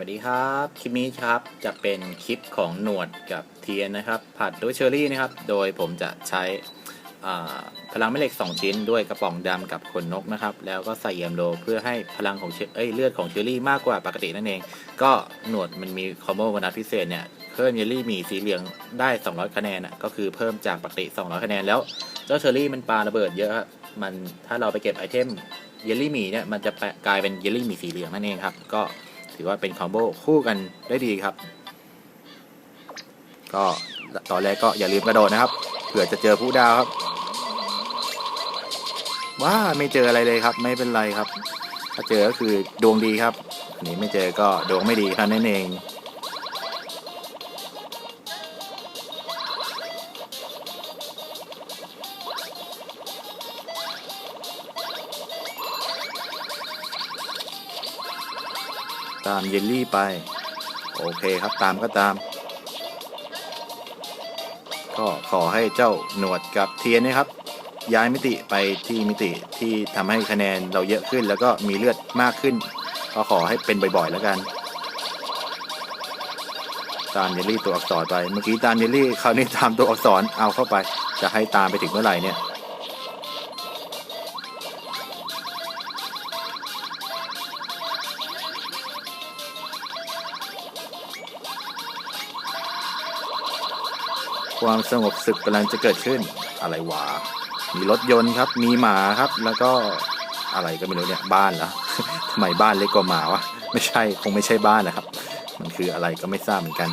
วัสดีครับคลิปนี้ครับจะเป็นคลิปของหนวดกับเทียนนะครับ ผัดด้วยเชอร์รี่นะครับ โดยผมจะใช้พลังแม่เหล็ก 2 ชิ้นด้วยกระป๋องดำกับขนนกนะครับ แล้วก็ใส่เยมโลเพื่อให้พลังของเอ้ยเลือดของเชอร์รี่มากกว่าปกตินั่นเอง ก็หนวดมันมีคอมโบวันพิเศษเนี่ยเพิ่มเยลลี่หมีสีเหลืองได้ 200 คะแนนอะก็คือเพิ่มจากปกติ 200 คะแนนแล้วเจ้าเชอร์รี่มันปาระเบิดเยอะครับมันถ้าเราไปเก็บไอเทมเยลลี่หมีเนี่ยมันจะแปะกลายเป็นเยลลี่หมีสีเหลืองนั่นเองครับก็ ถือว่าเป็นคอมโบคู่กันได้ดีครับ ก็ตอนแรกก็อย่าลืมกระโดดนะครับเผื่อจะเจอผู้ดาวครับ ว้าไม่เจออะไรเลยครับ ไม่เป็นไรครับ ถ้าเจอก็คือดวงดีครับอันนี้ไม่เจอก็ดวงไม่ดีครับนั่นเอง ตามเยลลี่ไป โอเคครับตามก็ตาม ก็ขอให้เจ้าหนวดกับเทียนนะครับ ย้ายมิติไปที่มิติที่ทำให้คะแนนเราเยอะขึ้น แล้วก็มีเลือดมากขึ้น ก็ขอให้เป็นบ่อยๆแล้วกัน ตามเยลลี่ตัวอักษรไป เมื่อกี้ตามเยลลี่คราวนี้ตามตัวอักษรเอาเข้าไป จะให้ตามไปถึงเมื่อไหร่เนี่ย ความสงบศึกกำลังจะเกิดขึ้น อะไรวะ มีรถยนต์ครับ มีหมาครับ แล้วก็อะไรก็ไม่รู้เนี่ย บ้านเหรอทำไมบ้านเล็กกว่าหมาวะ ไม่ใช่ คงไม่ใช่บ้านนะครับ มันคืออะไรก็ไม่ทราบเหมือนกัน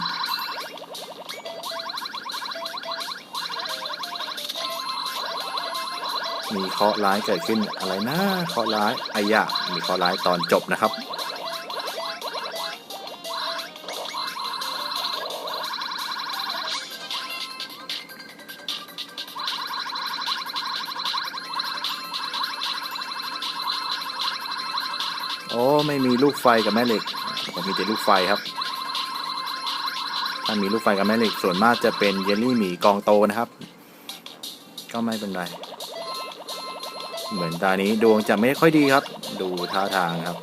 มีเคาะร้ายเกิดขึ้นอะไรนะ เคาะร้ายไอ้ยะ มีเคาะร้ายตอนจบนะครับ ไม่มีลูกไฟกับแม่เหล็กผมมีแต่ลูกไฟครับ ถ้ามีลูกไฟกับแม่เหล็กส่วนมากจะเป็นเยลลี่หมีกองโตนะครับ ก็ไม่เป็นไร เหมือนตานี้ดวงจะไม่ค่อยดีครับ ดูท่าทางครับ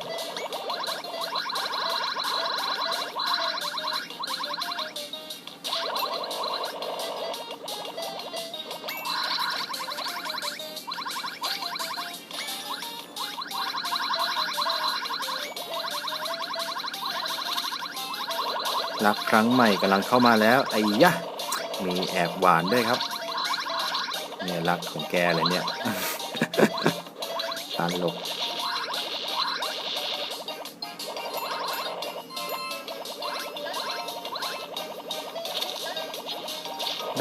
รักครั้งใหม่กำลังเข้ามาแล้วไอ้ยะ มีแอบหวานด้วยครับ เนี่ยรักของแกเลยเนี่ยตลก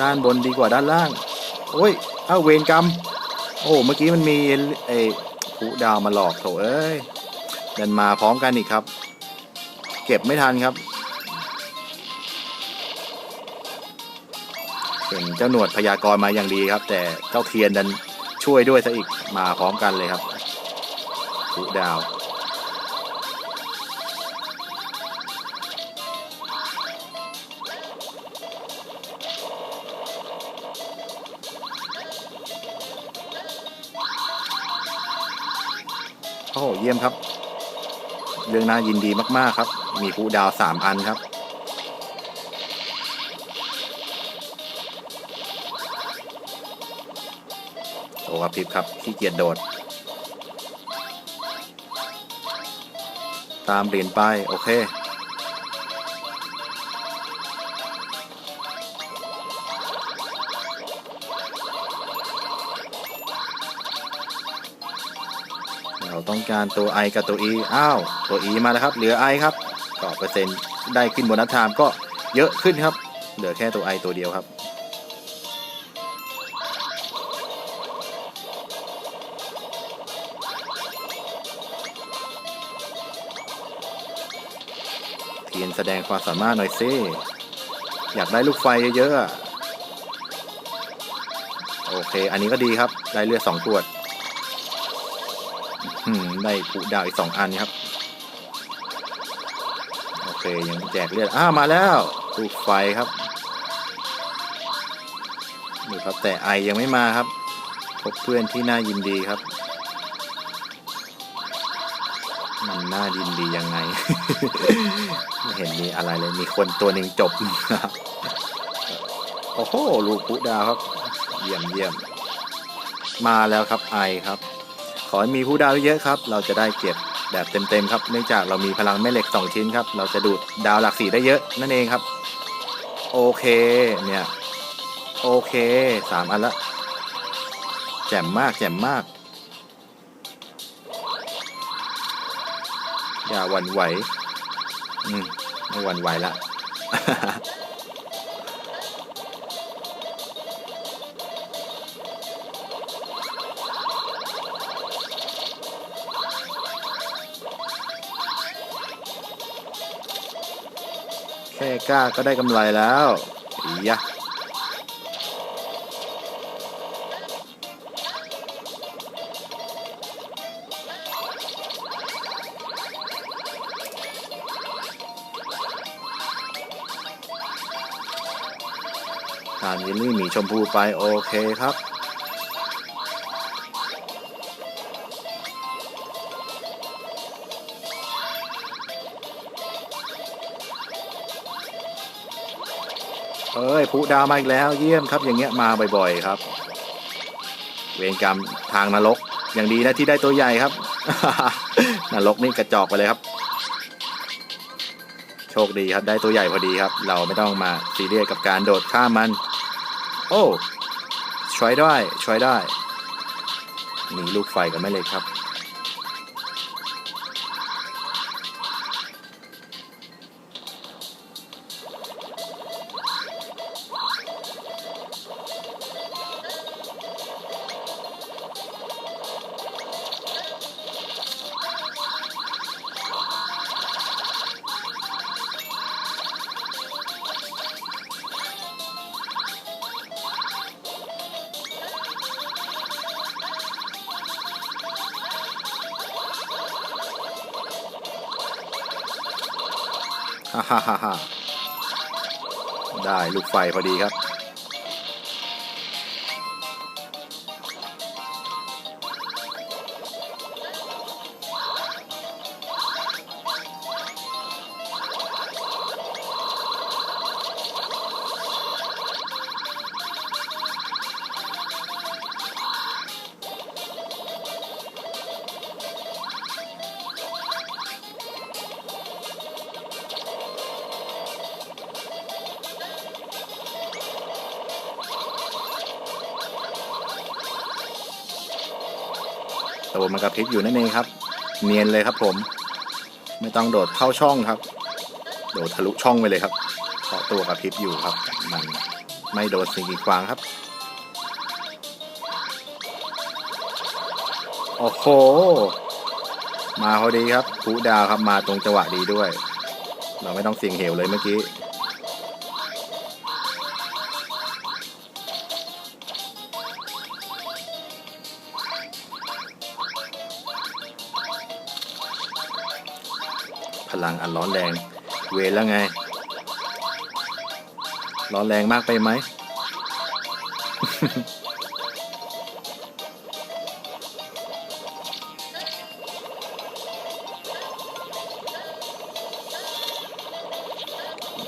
ด้านบนดีกว่าด้านล่าง โอ้ย เอ้าเวรกรรม โอ้ เมื่อกี้มันมีไอ้ผู้ดาวมาหลอกโถเอ้ยเดินมาพร้อมกันอีกครับ เก็บไม่ทันครับ จ้าหนวดพยากรมาอย่างดีครับ แต่เจ้าเทียนดันช่วยด้วยซะอีกมาพร้อมกันเลยครับผู้ดาวโอ้เยี่ยมครับ เรื่องน่ายินดีมากๆครับ มีผู้ดาวสามอันครับ โอ้ครับพิบครับขี้เกียจโดด ตามเหรียญไป โอเค เราต้องการตัว I กับตัว E อ้าว ตัว E มาแล้วครับ เหลือ I ครับก็เปอร์เซ็นต์ได้ขึ้นบนนัทไทม์ก็เยอะขึ้นครับ เหลือแค่ตัว I ตัวเดียวครับ เทียนแสดงความสามารถหน่อยซิอยากได้ลูกไฟเยอะๆ โอเค อันนี้ก็ดีครับ ได้เลือดสองขวดอืมได้ผูดาวอีกสองอันครับ โอเค ยังแจกเลือด อ้าวมาแล้ว ลูกไฟครับดูครับ แต่ไอยังไม่มาครับ พบเพื่อนที่น่ายินดีครับ มันน่ายินดียังไง เห็นมีอะไรเลยมีคนตัวหนึ่งจบโอ้โหลูกพุดาวครับ เยี่ยมเยี่ยมมาแล้วครับไอครับ ขอให้มีผู้ดาวเยอะครับ เราจะได้เก็บแบบเต็มๆครับ เนื่องจากเรามีพลังแม่เหล็กสองชิ้นครับ เราจะดูดดาวหลักสีได้เยอะนั่นเองครับ โอเคเนี่ย โอเคสามอันละ แจ่มมากแจ่มมาก อย่าหวั่นไหว อืมไม่หวั่นไหวละแค่กล้าก็ได้กำไรแล้วอียะ ทานยินนี่หมีชมพูไปโอเคครับเอ้ยผู้ดาวมาอีกแล้วเยี่ยมครับอย่างเงี้ยมาบ่อยๆครับ เวรกรรมทางนรกอย่างดีนะที่ได้ตัวใหญ่ครับ นรกนี่กระจอกไปเลยครับ โชคดีครับได้ตัวใหญ่พอดีครับ เราไม่ต้องมาซีเรียสกับการโดดข้ามมัน โอ้ช่วยได้ช่วยได้มีลูกไฟกันไม่เลยครับ ฮ่าฮ่าฮ่าได้ลูกไฟพอดีครับ ตัวมันกระพริบอยู่นั่นเองครับ เนียนเลยครับผม ไม่ต้องโดดเข้าช่องครับ โดดทะลุช่องไปเลยครับเพราะตัวกระพริบอยู่ครับ มันไม่โดนสิ่งกีดขวางครับ โอ้โห มาพอดีครับผู้ดาวครับมาตรงจังหวะดีด้วย เราไม่ต้องเสี่ยงเหวเลยเมื่อกี้ อันร้อนแรง เวรแล้วไง ร้อนแรงมากไปไหม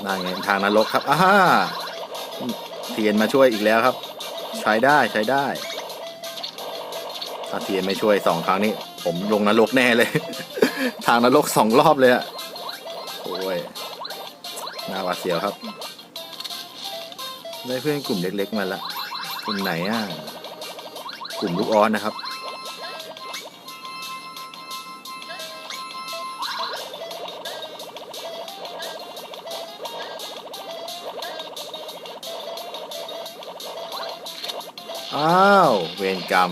นั่นไงทางนรกครับ อ้าเทียนมาช่วยอีกแล้วครับ ใช้ได้ใช้ได้ถ้าเทียนไม่ช่วยสองครั้งนี้ ผมลงนรกแน่เลย ทางนรกสองรอบเลยอะ โอ้ยน่าหวาดเสียวครับ ได้เพื่อนกลุ่มเล็ก ๆ มาละกลุ่มไหนอะ กลุ่มลูกออนนะครับ อ้าว เวรกรรม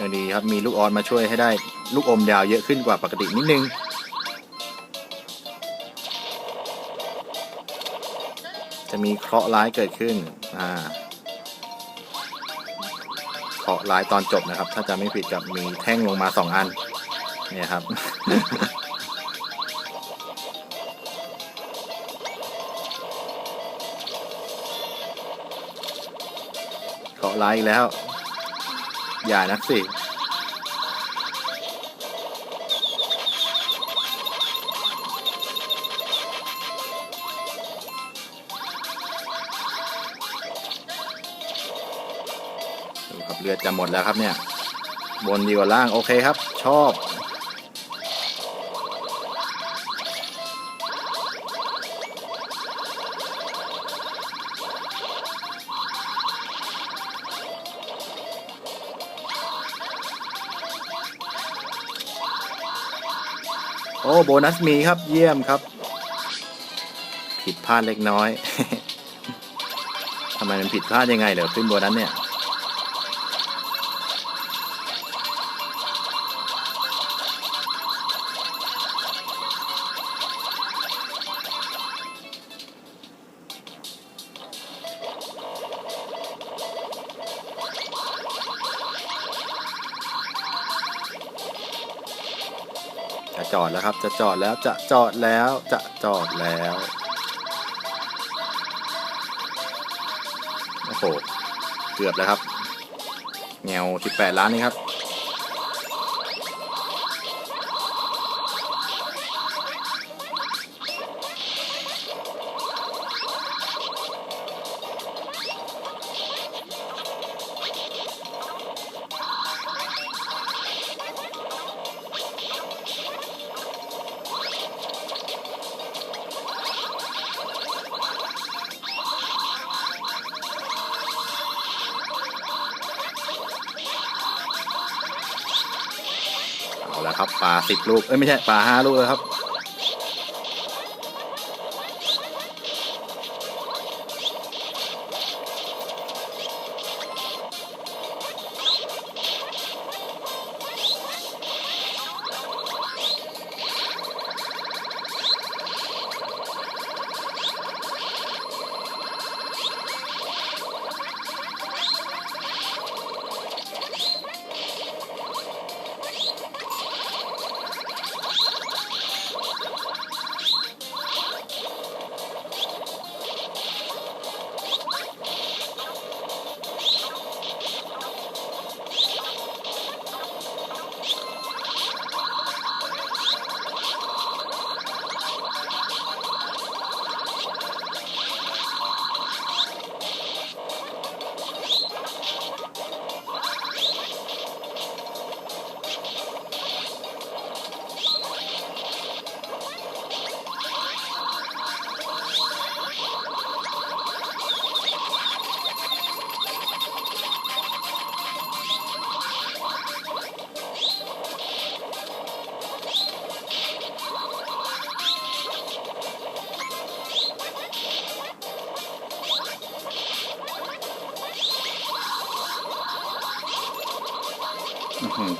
ย่างดีครับมีลูกออนมาช่วยให้ได้ลูกอมยาวเยอะขึ้นกว่าปกตินิดนึงจะมีเคราะห์ร้ายเกิดขึ้น อ่า เคราะห์ร้ายตอนจบนะครับ ถ้าจะไม่ผิดกับมีแท่งลงมาสองอัน เนี่ยครับอเกาะไลน์อีกแล้ว อย่านักสิ ดูครับเลือดจะหมดแล้วครับเนี่ย บนดีกว่าล่าง โอเคครับ ชอบ โอ้โบนัสมีครับเยี่ยมครับ ผิดพลาดเล็กน้อยทำไมมันผิดพลาดยังไงเหรอขึ้นโบนัสเนี่ย จะจอดแล้วครับ จะจอดแล้วจะจอดแล้วจะจอดแล้วโอ้โหเกือบแล้วครับแนว18 ล้านนี่ครับ ครับปลาสิบลูกเอ้ยไม่ใช่ปลาห้าลูกแล้วครับ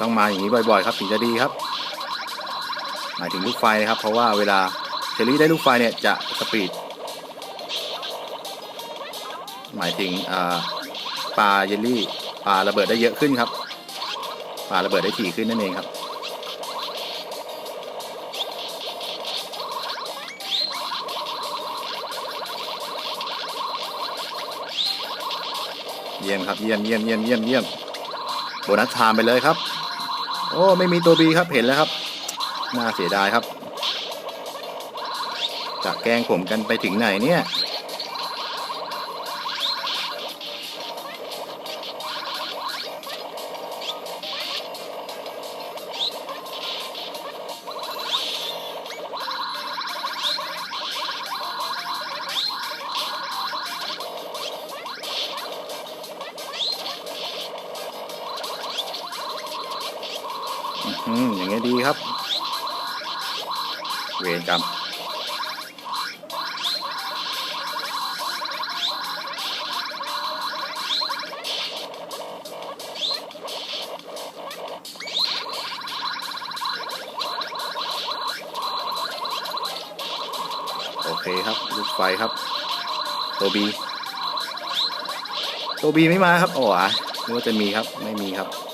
ต้องมาอย่างนี้บ่อยๆ ครับถึงจะดีครับ หมายถึงลูกไฟนะครับ เพราะว่าเวลาเชอรี่ได้ลูกไฟเนี่ยจะสปีดหมายถึงปลาเยลลี่ปลาระเบิดได้เยอะขึ้นครับปลาระเบิดได้ถี่ขึ้นนั่นเองครับเยี่ยมครับเยี่ยมเยี่ยมเยี่ยมเยี่ยมเยี่ยมโบนัสไทม์ไปเลยครับ โอ้ไม่มีตัวบีครับเห็นแล้วครับ น่าเสียดายครับจะแกล้งผมกันไปถึงไหนเนี่ย ดีครับ เวรกรรมโอเคครับลูกไฟครับตัวบีตัวบีไม่มาครับโอ้ยนึกว่าจะมีครับไม่มีครับ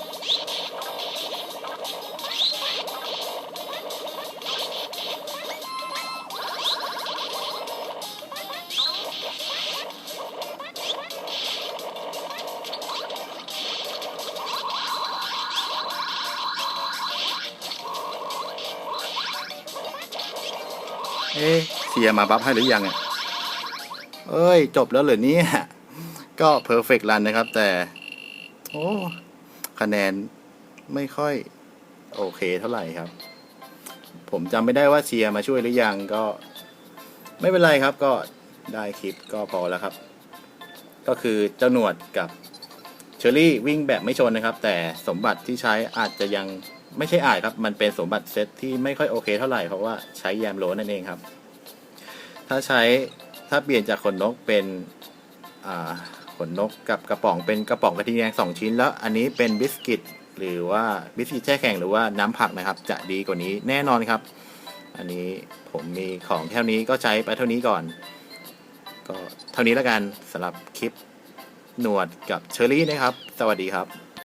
เอ๊ะเชียมาบัฟให้หรือยังอะเอ้ย จบแล้วเหรอเนี่ย ก็เพอร์เฟกต์รันนะครับ แต่ โอ้ คะแนนไม่ค่อย โอเคเท่าไหร่ครับ ผมจำไม่ได้ว่าเชียร์มาช่วยหรือยังก็ ไม่เป็นไรครับ ก็ได้คลิปก็พอแล้วครับ ก็คือเจ้าหนวดกับเชอรี่วิ่งแบบไม่ชนนะครับ แต่สมบัติที่ใช้อาจจะยัง ไม่ใช่อาจครับ มันเป็นสมบัติเซตที่ไม่ค่อยโอเคเท่าไหร่เพราะว่าใช้แยมโลนั่นเองครับ ถ้าใช้ถ้าเปลี่ยนจากขนนกเป็นขนนกกับกระป๋องเป็นกระป๋องกะทิแดงสองชิ้น แล้วอันนี้เป็นบิสกิตหรือว่าบิสกิตแช่แข็งหรือว่าน้ำผักนะครับ จะดีกว่านี้แน่นอนครับ อันนี้ผมมีของเท่านี้ก็ใช้ไปเท่านี้ก่อน ก็เท่านี้แล้วกันสำหรับคลิปหนวดกับเชอรี่นะครับ สวัสดีครับ